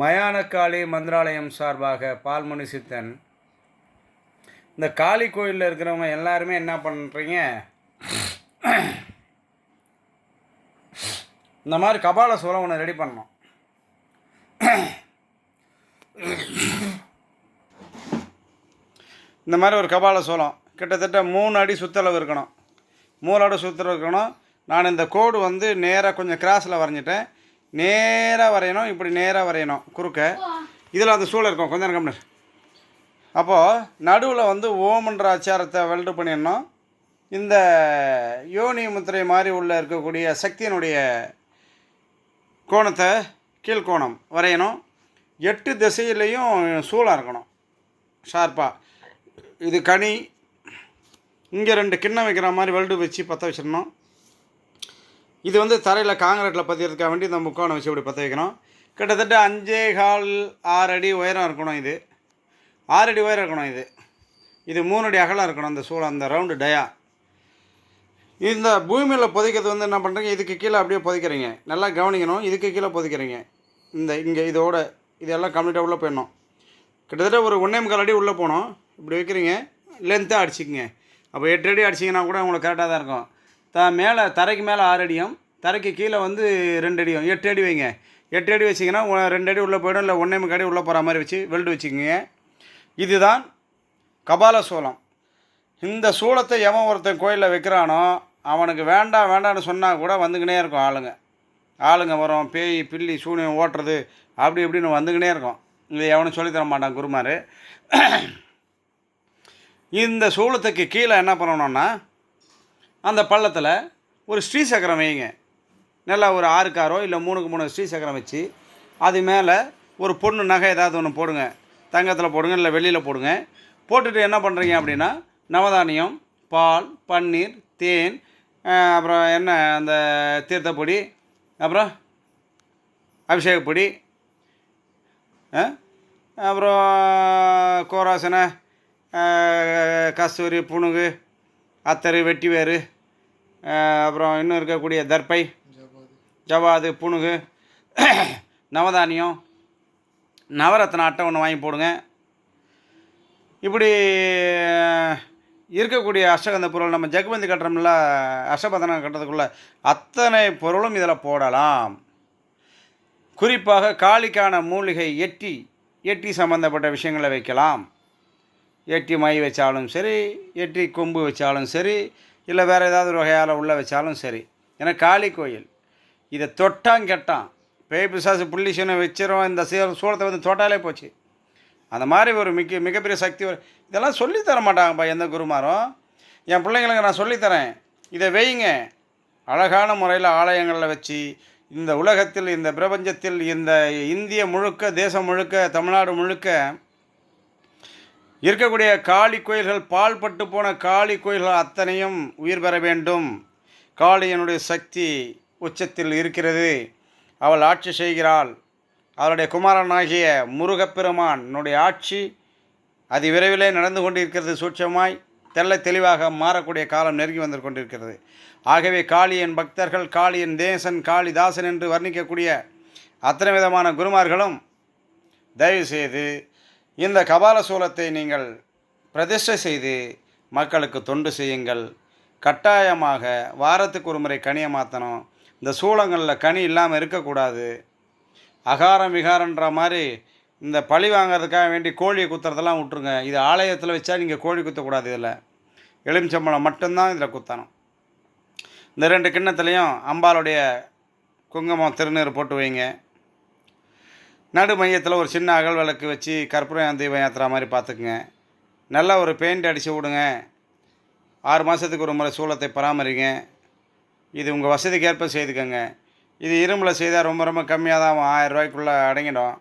மயானக்காளி மந்திராலயம் சார்பாக பால்மணி சித்தன் இந்த காளி கோயிலில் இருக்கிறவங்க எல்லாருமே என்ன பண்ணுறீங்க இந்த மாதிரி கபால சோளம் ஒன்று ரெடி பண்ணோம் இந்த மாதிரி ஒரு கபால சோளம். கிட்டத்தட்ட மூணு அடி சுற்றளவு இருக்கணும். மூணு அடி சுற்றளவு இருக்கணும். நான் இந்த கோடு வந்து நேராக கொஞ்சம் கிராஸில் வரைஞ்சிட்டேன். நேராக வரையணும் இப்படி நேராக வரையணும். குறுக்க. இதில் அந்த சூழல் இருக்கும். கொஞ்சம் கம்னர் அப்போது நடுவில் வந்து ஓமன்ற அச்சாரத்தை வெல்டு பண்ணிடணும். இந்த யோனி முத்திரை மாதிரி உள்ள இருக்கக்கூடிய சக்தியினுடைய கோணத்தை கீழ்கோணம் வரையணும். எட்டு திசையிலையும் சூளாக இருக்கணும். ஷார்ப்பாக இது கனி. இங்கே ரெண்டு கிண்ணம் வைக்கிற மாதிரி வெல்டு வச்சு பற்ற வச்சிடணும். இது வந்து தரையில் காங்கிரீட்டில் பற்றியதுக்காக வேண்டி இந்த முக்கோணம் வச்சு இப்படி பற்ற வைக்கணும். கிட்டத்தட்ட அஞ்சே கால் ஆறு அடி உயரம் இருக்கணும் இது. ஆறு அடி உயரம் இருக்கணும் இது. இது மூணு அடி அகலம் இருக்கணும் அந்த சூளம் அந்த ரவுண்டு டயா இந்த பூமியில் புதைக்கிறது வந்து என்ன பண்ணுறீங்க இதுக்கு கீழே அப்படியே புதைக்கிறீங்க. நல்லா கவனிக்கணும். இதுக்கு கீழே புதைக்கிறீங்க. இந்த இங்கே இதோட இதெல்லாம் கம்ப்ளீட்டாக உள்ளே போயிடணும். கிட்டத்தட்ட ஒரு ஒன்றே முக்கால் அடி உள்ளே போகணும். இப்படி வைக்கிறீங்க. லென்த்தாக அடிச்சிக்கங்க. அப்போ எட்டு அடி அடிச்சிங்கன்னா கூட உங்களுக்கு கரெக்டாக தான் இருக்கும். த மேலே தரைக்கு மேலே ஆறு அடியும். தரைக்கு கீழே வந்து ரெண்டு அடியும். எட்டு அடி வைங்க. எட்டு அடி வச்சிங்கன்னா ரெண்டு அடி உள்ளே போயிடும். இல்லை ஒன்றே முக்கால் அடி உள்ளே போகிற மாதிரி வச்சு வெல்டு வச்சுக்கோங்க. இதுதான் கபால சோளம். இந்த சூளத்தை எவன் ஒருத்தன் கோயிலில் வைக்கிறானோ அவனுக்கு வேண்டாம் வேண்டாம்னு சொன்னால் கூட வந்துக்கினே இருக்கும் ஆளுங்க. ஆளுங்க வரும் பேய் பில்லி சூனியம் ஓட்டுறது அப்படி இப்படின்னு வந்துக்கினே இருக்கும். இது எவனும் சொல்லித் தர மாட்டான் குருமார். இந்த சூளத்துக்கு கீழே என்ன பண்ணணும்னா அந்த பள்ளத்தில் ஒரு ஸ்ரீ சக்கரம் வைங்க. நல்லா ஒரு ஆறு காரோ இல்லை மூணுக்கு மூணு ஸ்ரீ சக்கரம் வச்சு அது மேலே ஒரு பொண்ணு நகை ஏதாவது ஒன்று போடுங்க. தங்கத்தில் போடுங்க இல்லை வெளியில் போடுங்க. போட்டுட்டு என்ன பண்ணுறீங்க அப்படின்னா நவதானியம் பால் பன்னீர் தேன் அப்புறம் என்ன அந்த தீர்த்தப்பொடி அப்புறம் அபிஷேகப்பொடி அப்புறம் கோராசனை கஸ்தூரி புணுகு அத்தரு வெட்டிவேறு அப்புறம் இன்னும் இருக்கக்கூடிய தர்பை ஜவாது புணுகு நவதானியம் நவரத்ன அட்டை ஒன்று வாங்கி போடுங்க. இப்படி இருக்கக்கூடிய அஷ்டகந்த பொருள் நம்ம ஜகுபந்தி கட்டுறோம்ல அஷ்டபதனம் கட்டுறதுக்குள்ள அத்தனை பொருளும் இதில் போடலாம். குறிப்பாக காளிக்கான மூலிகை எட்டி எட்டி சம்பந்தப்பட்ட விஷயங்களை வைக்கலாம். எட்டி மை வச்சாலும் சரி எட்டி கொம்பு வச்சாலும் சரி இல்லை வேறு ஏதாவது ஒரு வகையால் உள்ள வச்சாலும் சரி. ஏன்னா காளி கோயில் இதை தொட்டான் கெட்டான். பேய் பிசாசு புள்ளி வச்சிடும் வச்சிரும் இந்த சீ- சூளத்தை வந்து தொட்டாலே போச்சு. அந்த மாதிரி ஒரு மிக மிகப்பெரிய சக்தி ஒரு- இதெல்லாம் சொல்லித்தர மாட்டாங்கப்பா எந்த குருமாரும். என் பிள்ளைங்களுக்கு நான் சொல்லித்தரேன் இதை வைங்க அழகான முறையில் ஆலயங்களில் வச்சு இந்த உலகத்தில் இந்த பிரபஞ்சத்தில் இந்த இந்திய முழுக்க தேசம் முழுக்க தமிழ்நாடு முழுக்க இருக்கக்கூடிய காளி கோயில்கள் பால்பட்டு போன காளி கோயில்கள் அத்தனையும் உயிர் பெற வேண்டும். காளியனுடைய சக்தி உச்சத்தில் இருக்கிறது. அவள் ஆட்சி செய்கிறாள். அவளுடைய குமாரனாகிய முருகப்பெருமானுடைய ஆட்சி அது விரைவிலே நடந்து கொண்டிருக்கிறது சூட்சமாய் தெல்ல தெளிவாக மாறக்கூடிய காலம் நெருங்கி வந்து கொண்டிருக்கிறது. ஆகவே காளியன் பக்தர்கள் காளியன் தேசன் காளிதாசன் என்று வர்ணிக்கக்கூடிய அத்தனை விதமான குருமார்களும் தயவுசெய்து இந்த கபால சூலத்தை நீங்கள் பிரதிஷ்டை செய்து மக்களுக்கு தொண்டு செய்யுங்கள். கட்டாயமாக வாரத்துக்கு ஒரு முறை கனியை மாற்றணும் இந்த சூளங்களில் கனி இல்லாமல் இருக்கக்கூடாது. அகாரம் விகாரன்ற மாதிரி இந்த பழி வாங்குறதுக்காக வேண்டி கோழியை குத்துறதெல்லாம் விட்ருங்க இது ஆலயத்தில் வச்சா நீங்கள் கோழி குத்தக்கூடாது இதில். எலுமிச்சம்பழம் மட்டும்தான் இதில் குத்தணும். இந்த ரெண்டு கிண்ணத்துலேயும் அம்பாளுடைய குங்குமம் திருநீர் போட்டு வைங்க. நடு மையத்தில் ஒரு சின்ன அகல் விளக்கு வச்சு கற்பூரம் தீபம் ஏற்றுற மாதிரி பார்த்துக்குங்க. நல்லா ஒரு பெயிண்ட் அடித்து விடுங்க. ஆறு மாதத்துக்கு ஒரு முறை சூளத்தை பராமரிங்க. இது உங்கள் வசதிக்கு ஏற்ப செய்துக்கோங்க. இது இரும்பில் செய்தால் ரொம்ப ரொம்ப கம்மியாக தான் ஆகும் ஆயிரம் ரூபாய்க்குள்ளே அடங்கிடும்.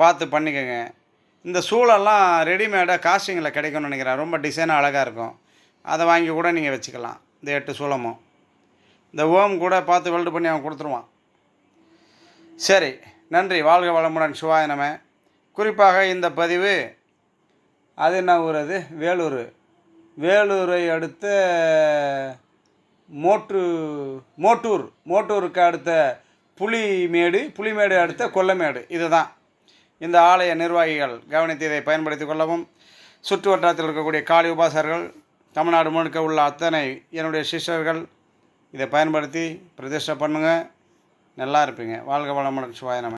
பார்த்து பண்ணிக்கோங்க. இந்த சூளெல்லாம் ரெடிமேடாக காஸ்டிங்கில் கிடைக்கும்னு நினைக்கிறேன். ரொம்ப டிசைனாக அழகாக இருக்கும். அதை வாங்கி கூட நீங்கள் வச்சுக்கலாம். இந்த எட்டு சூளமும். இந்த ஓம் கூட பார்த்து வெல்டு பண்ணி அவன் கொடுத்துருவான். சரி. நன்றி. வாழ்க வளமுடன். சிவாய நம. குறிப்பாக இந்த பதிவு அது என்ன ஊர் அது? வேலூர். வேலூரை அடுத்த மோட்டு மோட்டூர். மோட்டூருக்கு அடுத்த புலிமேடு புலிமேடு அடுத்த கொல்லமேடு. இதுதான். இந்த ஆலய நிர்வாகிகள் கவனித்து இதை பயன்படுத்தி கொள்ளவும் சுற்று வட்டாரத்தில் இருக்கக்கூடிய காளி உபாசகர்கள் தமிழ்நாடு முழுக்க உள்ள அத்தனை என்னுடைய சிஷ்யர்கள் இதை பயன்படுத்தி பிரதிஷ்டை பண்ணுங்கள் நல்லா இருப்பீங்க. வாழ்க வளமுடன். சிவாய நம.